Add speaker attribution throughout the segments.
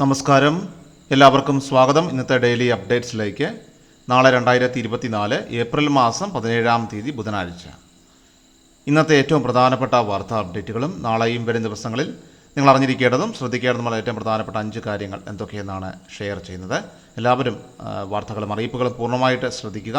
Speaker 1: നമസ്കാരം. എല്ലാവർക്കും സ്വാഗതം. ഇന്നത്തെ ഡെയിലി അപ്ഡേറ്റ്സിലേക്ക്. നാളെ രണ്ടായിരത്തി ഇരുപത്തിനാല് ഏപ്രിൽ മാസം പതിനേഴാം തീയതി ബുധനാഴ്ച. ഇന്നത്തെ ഏറ്റവും പ്രധാനപ്പെട്ട വാർത്താ അപ്ഡേറ്റുകളും നാളെയും വരും ദിവസങ്ങളിൽ നിങ്ങൾ അറിഞ്ഞിരിക്കേണ്ടതും ശ്രദ്ധിക്കേണ്ടതുമായ ഏറ്റവും പ്രധാനപ്പെട്ട അഞ്ച് കാര്യങ്ങൾ എന്തൊക്കെയെന്നാണ് ഷെയർ ചെയ്യുന്നത്. എല്ലാവരും വാർത്തകളും അറിയിപ്പുകളും പൂർണമായിട്ട് ശ്രദ്ധിക്കുക.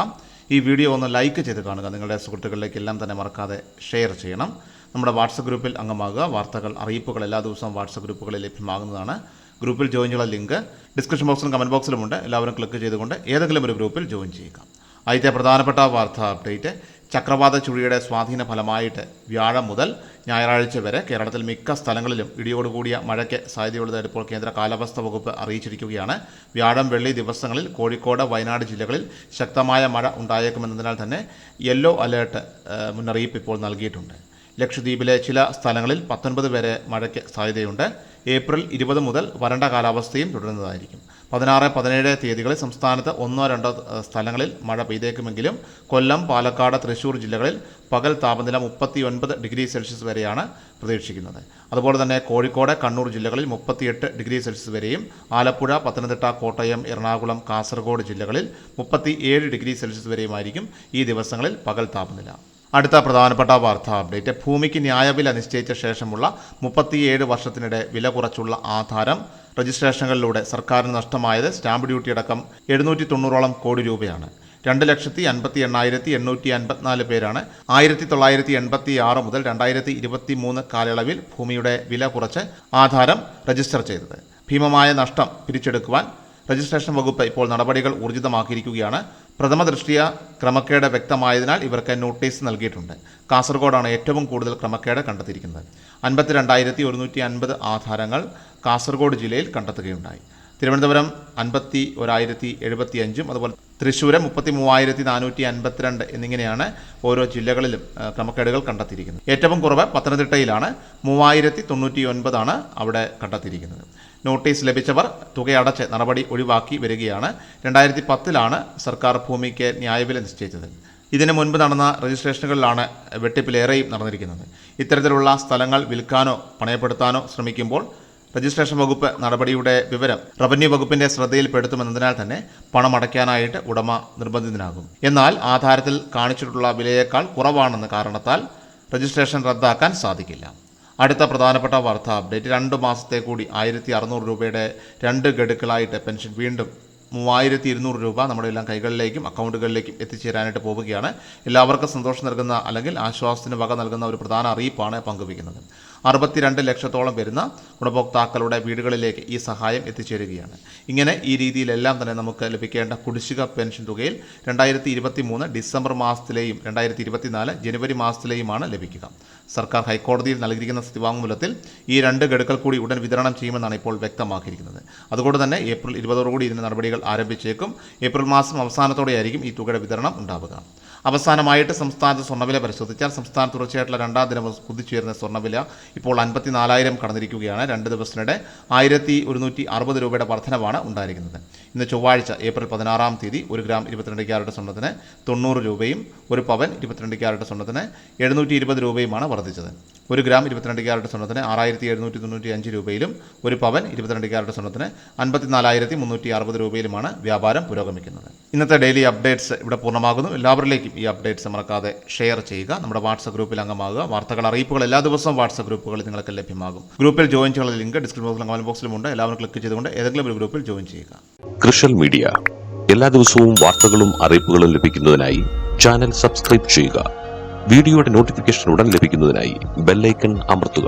Speaker 1: ഈ വീഡിയോ ഒന്ന് ലൈക്ക് ചെയ്ത് കാണുക. നിങ്ങളുടെ സുഹൃത്തുക്കളിലേക്ക് എല്ലാം തന്നെ മറക്കാതെ ഷെയർ ചെയ്യണം. നമ്മുടെ വാട്സപ്പ് ഗ്രൂപ്പിൽ അംഗമാകുക. വാർത്തകൾ അറിയിപ്പുകൾ എല്ലാ ദിവസവും വാട്സപ്പ് ഗ്രൂപ്പുകളിൽ ലഭ്യമാകുന്നതാണ്. ഗ്രൂപ്പിൽ ജോയിൻ ചെയ്യാനുള്ള ലിങ്ക് ഡിസ്ക്രിപ്ഷൻ ബോക്സിലും കമന്റ് ബോക്സിലുമുണ്ട് എല്ലാവരും ക്ലിക്ക് ചെയ്തുകൊണ്ട് ഏതെങ്കിലും ഒരു ഗ്രൂപ്പിൽ ജോയിൻ ചെയ്യുക. ആദ്യത്തെ പ്രധാനപ്പെട്ട വാർത്താ അപ്ഡേറ്റ് ചക്രവാത ചുഴിയുടെ സ്വാധീന ഫലമായിട്ട് വ്യാഴം മുതൽ ഞായറാഴ്ച വരെ കേരളത്തിൽ മിക്ക സ്ഥലങ്ങളിലും ഇടിയോടുകൂടിയ മഴയ്ക്ക് സാധ്യതയുള്ളതായി ഇപ്പോൾ കേന്ദ്ര കാലാവസ്ഥാ വകുപ്പ് അറിയിച്ചിരിക്കുകയാണ്. വ്യാഴം വെള്ളി ദിവസങ്ങളിൽ കോഴിക്കോട് വയനാട് ജില്ലകളിൽ ശക്തമായ മഴ ഉണ്ടായേക്കുമെന്നതിനാൽ തന്നെ യെല്ലോ അലേർട്ട് മുന്നറിയിപ്പ് ഇപ്പോൾ നൽകിയിട്ടുണ്ട്. ലക്ഷദ്വീപിലെ ചില സ്ഥലങ്ങളിൽ പത്തൊൻപത് വരെ മഴയ്ക്ക് സാധ്യതയുണ്ട്. ഏപ്രിൽ ഇരുപത് മുതൽ വരണ്ട കാലാവസ്ഥയും തുടരുന്നതായിരിക്കും. പതിനാറ് പതിനേഴ് തീയതികളിൽ സംസ്ഥാനത്ത് ഒന്നോ രണ്ടോ സ്ഥലങ്ങളിൽ മഴ പെയ്തേക്കുമെങ്കിലും കൊല്ലം പാലക്കാട് തൃശൂർ ജില്ലകളിൽ പകൽ താപനില മുപ്പത്തി ഒൻപത് ഡിഗ്രി സെൽഷ്യസ് വരെയാണ് പ്രതീക്ഷിക്കുന്നത്. അതുപോലെ തന്നെ കോഴിക്കോട് കണ്ണൂർ ജില്ലകളിൽ മുപ്പത്തിയെട്ട് ഡിഗ്രി സെൽഷ്യസ് വരെയും ആലപ്പുഴ പത്തനംതിട്ട കോട്ടയം എറണാകുളം കാസർഗോഡ് ജില്ലകളിൽ മുപ്പത്തി ഏഴ് ഡിഗ്രി സെൽഷ്യസ് വരെയുമായിരിക്കും ഈ ദിവസങ്ങളിൽ പകൽ താപനില. അടുത്ത പ്രധാനപ്പെട്ട വാർത്താ അപ്ഡേറ്റ്. ഭൂമിക്ക് ന്യായവില നിശ്ചയിച്ച ശേഷമുള്ള മുപ്പത്തിയേഴ് വർഷത്തിനിടെ വില കുറച്ചുള്ള ആധാരം രജിസ്ട്രേഷനുകളിലൂടെ സർക്കാരിന് നഷ്ടമായത് സ്റ്റാമ്പ് ഡ്യൂട്ടി അടക്കം എഴുന്നൂറ്റി തൊണ്ണൂറോളം കോടി രൂപയാണ്. രണ്ട് ലക്ഷത്തി അൻപത്തി എണ്ണായിരത്തി എണ്ണൂറ്റി അൻപത്തിനാല് പേരാണ്. ആയിരത്തി തൊള്ളായിരത്തി എൺപത്തി ആറ് മുതൽ രണ്ടായിരത്തി ഇരുപത്തി മൂന്ന് കാലയളവിൽ ഭൂമിയുടെ വില കുറച്ച് ആധാരം രജിസ്റ്റർ ചെയ്തത്. ഭീമമായ നഷ്ടം പിരിച്ചെടുക്കുവാൻ രജിസ്ട്രേഷൻ വകുപ്പ് ഇപ്പോൾ നടപടികൾ ഊർജിതമാക്കിയിരിക്കുകയാണ്. പ്രഥമ ദൃഷ്ടിയ ക്രമക്കേട് വ്യക്തമായതിനാൽ ഇവർക്ക് നോട്ടീസ് നൽകിയിട്ടുണ്ട്. കാസർഗോഡാണ് ഏറ്റവും കൂടുതൽ ക്രമക്കേട് കണ്ടെത്തിയിരിക്കുന്നത്. അൻപത്തിരണ്ടായിരത്തി ഒരുന്നൂറ്റി അൻപത് ആധാരങ്ങൾ കാസർഗോഡ് ജില്ലയിൽ കണ്ടെത്തുകയുണ്ടായി. തിരുവനന്തപുരം അൻപത്തി ഒരായിരത്തി എഴുപത്തി അഞ്ചും അതുപോലെ തൃശ്ശൂര് മുപ്പത്തി മൂവായിരത്തി നാനൂറ്റി അൻപത്തിരണ്ട് എന്നിങ്ങനെയാണ് ഓരോ ജില്ലകളിലും ക്രമക്കേടുകൾ കണ്ടെത്തിയിരിക്കുന്നത്. ഏറ്റവും കുറവ് പത്തനംതിട്ടയിലാണ്. മൂവായിരത്തി തൊണ്ണൂറ്റി ഒൻപതാണ് അവിടെ കണ്ടെത്തിയിരിക്കുന്നത്. നോട്ടീസ് ലഭിച്ചവർ തുകയടച്ച് നടപടി ഒഴിവാക്കി വരികയാണ്. രണ്ടായിരത്തി പത്തിലാണ് സർക്കാർ ഭൂമിക്ക് ന്യായവില നിശ്ചയിച്ചത്. ഇതിനു മുൻപ് നടന്ന രജിസ്ട്രേഷനുകളിലാണ് വെട്ടിപ്പിലേറെയും നടന്നിരിക്കുന്നത്. ഇത്തരത്തിലുള്ള സ്ഥലങ്ങൾ വിൽക്കാനോ പണയപ്പെടുത്താനോ ശ്രമിക്കുമ്പോൾ രജിസ്ട്രേഷൻ വകുപ്പ് നടപടിയുടെ വിവരം റവന്യൂ വകുപ്പിന്റെ ശ്രദ്ധയിൽപ്പെടുത്തുമെന്നതിനാൽ തന്നെ പണം അടയ്ക്കാനായിട്ട് ഉടമ നിർബന്ധിതനാകും. എന്നാൽ ആധാരത്തിൽ കാണിച്ചിട്ടുള്ള വിലയേക്കാൾ കുറവാണെന്ന കാരണത്താൽ രജിസ്ട്രേഷൻ റദ്ദാക്കാൻ സാധിക്കില്ല. അടുത്ത പ്രധാനപ്പെട്ട വാർത്ത അപ്ഡേറ്റ് രണ്ട് മാസത്തെ കൂടി ആയിരത്തി അറുന്നൂറ് രൂപയുടെ രണ്ട് ഗഡുക്കളായിട്ട് പെൻഷൻ വീണ്ടും മൂവായിരത്തി ഇരുന്നൂറ് രൂപ നമ്മുടെ എല്ലാം കൈകളിലേക്കും അക്കൗണ്ടുകളിലേക്കും എത്തിച്ചേരാനായിട്ട് പോവുകയാണ്. എല്ലാവർക്കും സന്തോഷം നൽകുന്ന അല്ലെങ്കിൽ ആശ്വാസത്തിന് വക നൽകുന്ന ഒരു പ്രധാന അറിയിപ്പാണ് പങ്കുവയ്ക്കുന്നത്. അറുപത്തിരണ്ട് ലക്ഷത്തോളം വരുന്ന ഗുണഭോക്താക്കളുടെ വീടുകളിലേക്ക് ഈ സഹായം എത്തിച്ചേരുകയാണ്. ഇങ്ങനെ ഈ രീതിയിലെല്ലാം തന്നെ നമുക്ക് ലഭിക്കേണ്ട കുടിശ്ശിക പെൻഷൻ തുകയിൽ രണ്ടായിരത്തി ഇരുപത്തി മൂന്ന് ഡിസംബർ മാസത്തിലെയും രണ്ടായിരത്തി ഇരുപത്തിനാല് ജനുവരി മാസത്തിലെയുമാണ് ലഭിക്കുക. സർക്കാർ ഹൈക്കോടതിയിൽ നൽകിയിരിക്കുന്ന സ്ഥിതിവാങ്മൂലത്തിൽ ഈ രണ്ട് ഗഡുക്കൾ കൂടി ഉടൻ വിതരണം ചെയ്യുമെന്നാണ് ഇപ്പോൾ വ്യക്തമാക്കിയിരിക്കുന്നത്. അതുകൊണ്ട് തന്നെ ഏപ്രിൽ ഇരുപതോടുകൂടി ഇതിന് നടപടികൾ ആരംഭിച്ചേക്കും. ഏപ്രിൽ മാസം അവസാനത്തോടെയായിരിക്കും ഈ തുകയുടെ വിതരണം ഉണ്ടാവുക. അവസാനമായിട്ട് സംസ്ഥാനത്ത് സ്വർണവില പരിശോധിച്ചാൽ സംസ്ഥാനത്ത് തുടർച്ചയായിട്ടുള്ള രണ്ടാം ദിനം കുതിച്ചുയർന്ന സ്വർണവില ഇപ്പോൾ അൻപത്തിനാലായിരം കടന്നിരിക്കുകയാണ്. രണ്ട് ദിവസത്തിനിടെ ആയിരത്തി ഒരുന്നൂറ്റി അറുപത് രൂപയുടെ വർധനവാണ് ഉണ്ടായിരിക്കുന്നത്. ഇന്ന് ചൊവ്വാഴ്ച ഏപ്രിൽ പതിനാറാം തീയതി ഒരു ഗ്രാം ഇരുപത്തിരണ്ട് ക്യാരറ്റ് സ്വർണത്തിന് തൊണ്ണൂറ് രൂപയും ഒരു പവൻ ഇരുപത്തിരണ്ട് ക്യാരറ്റ് സ്വർണത്തിന് എഴുന്നൂറ്റി ഇരുപത് രൂപയുമാണ് വർദ്ധിച്ചത്. ഒരു ഗ്രാം ഇരുപത്തിരണ്ട് ക്യാരറ്റ് സ്വർണത്തിന് ആറായിരത്തി എഴുന്നൂറ്റി തൊണ്ണൂറ്റി അഞ്ച് രൂപയിലും ഒരു പവൻ ഇരുപത്തിരണ്ട് ക്യാരറ്റ് സ്വർണത്തിന് അൻപത്തിനാലായിരത്തി മുന്നൂറ്റി അറുപത് രൂപയിലുമാണ് വ്യാപാരം പുരോഗമിക്കുന്നത്. ഇന്നത്തെ ഡെയിലി അപ്ഡേറ്റ്സ് ഇവിടെ പൂർണമാകുന്നു. എല്ലാവരിലേക്കും ഈ അപ്ഡേറ്റ്സ് മറക്കാതെ ഷെയർ ചെയ്യുക. നമ്മുടെ വാട്സപ്പ് ഗ്രൂപ്പിൽ അംഗമാകുക. വാർത്തകൾ അറിയിപ്പുകൾ എല്ലാ ദിവസവും വാട്സപ്പ് ഗ്രൂപ്പുകളിൽ നിങ്ങൾക്ക് ലഭ്യമാകും. ഗ്രൂപ്പിൽ ജോയിൻ ചെയ്യാനുള്ള ലിങ്ക് ഡിസ്ക്രിപ്ഷൻ ബോക്സിലും കമന്റ് ബോക്സിലുമുണ്ട് എല്ലാവരും ക്ലിക്ക് ചെയ്തുകൊണ്ട് ഏതെങ്കിലും ഒരു ഗ്രൂപ്പിൽ ജോയിൻ ചെയ്യുക.
Speaker 2: കൃഷൽ മീഡിയ എല്ലാ ദിവസവും വാർത്തകളും അറിയിപ്പുകളും ലഭിക്കുന്നതിനായി ചാനൽ സബ്സ്ക്രൈബ് ചെയ്യുക. വീഡിയോയുടെ നോട്ടിഫിക്കേഷൻ ഉടൻ ലഭിക്കുന്നതിനായി ബെല്ലൈക്കൺ അമർത്തുക.